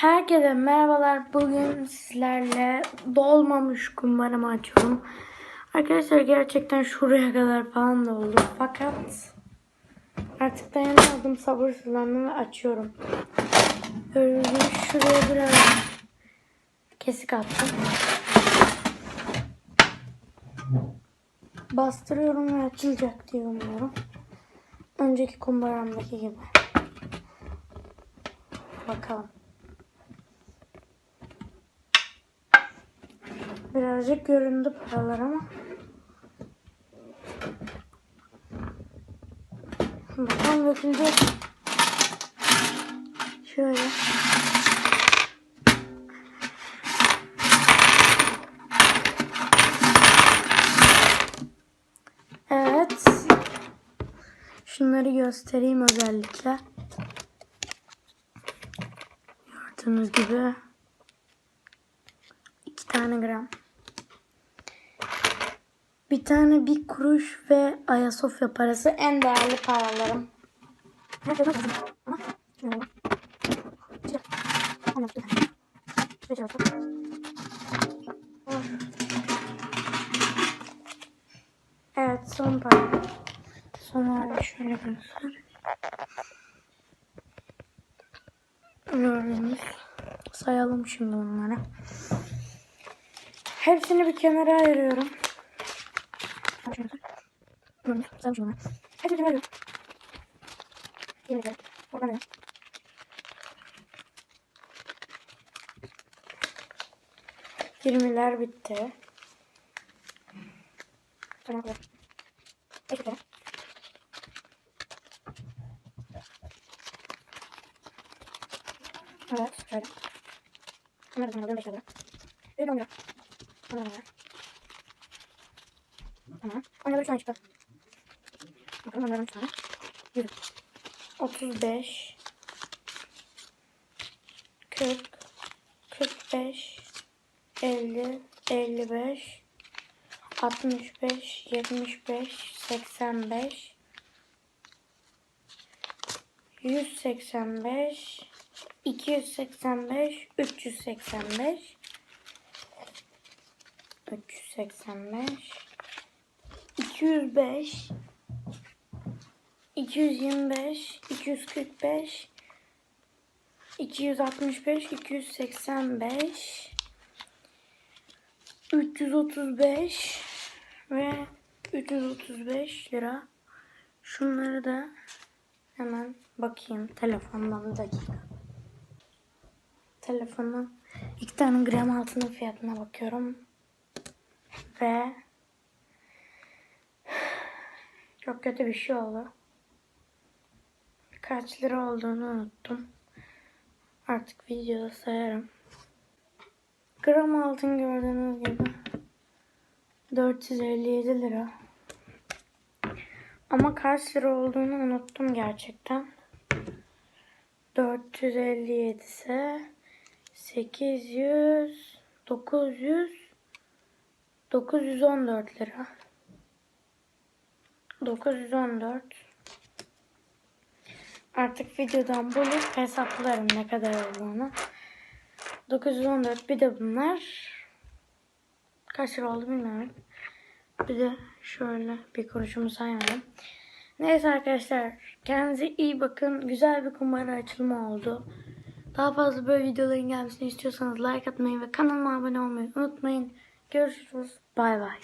Herkese merhabalar. Bugün sizlerle dolmamış kumbaramı açıyorum. Arkadaşlar gerçekten şuraya kadar falan doldu. Fakat artık dayanamadım. Sabırsızlandım ve açıyorum. Gibi şuraya biraz kesik attım. Bastırıyorum ve açılacak diye umuyorum. Önceki kumbaramdaki gibi. Bakalım. Birazcık göründü paralar ama. Bakalım dökülecek. Şöyle. Evet. Şunları göstereyim özellikle. Gördüğünüz gibi 2 tane gram. Bir tane bir kuruş ve Ayasofya parası en değerli paralarım. Evet son para. Sonra şöyle göster. Sayalım şimdi bunları. Hepsini bir kenara ayırıyorum. Hepsini kenara ayırıyorum. Yirmi Buradan da. Yirmiler bitti. Tamam. Beş lira. Evet, şöyle. Bunları da alıyorum 5 lira. Bir 10 lira. Bunlar var. Tamam. 10 lira 3 tane. Bakalım onların 3 tane. 100. 35 40 45 50 55 65 75 85 185 285 385 385 205 225 245 265 285 335 ve 335 lira. Şunları da hemen bakayım telefondan dakika. Telefonun iki tane gram altının fiyatına bakıyorum. Ve çok kötü bir şey oldu. Kaç lira olduğunu unuttum. Artık videoda sayarım. Gram altın gördüğünüz gibi 457 lira. Ama kaç lira olduğunu unuttum gerçekten. 457 ise 800 900 914 lira. 914 Artık videodan bulup hesaplarım ne kadar olduğunu. 914 bir de bunlar kaç lira oldu bilmiyorum. Bir de şöyle bir kuruşumu saymadım. Neyse arkadaşlar kendinize iyi bakın. Güzel bir kumbara açılımı oldu. Daha fazla böyle videoların gelmesini istiyorsanız like atmayı ve kanalıma abone olmayı unutmayın. Görüşürüz. Bay bay.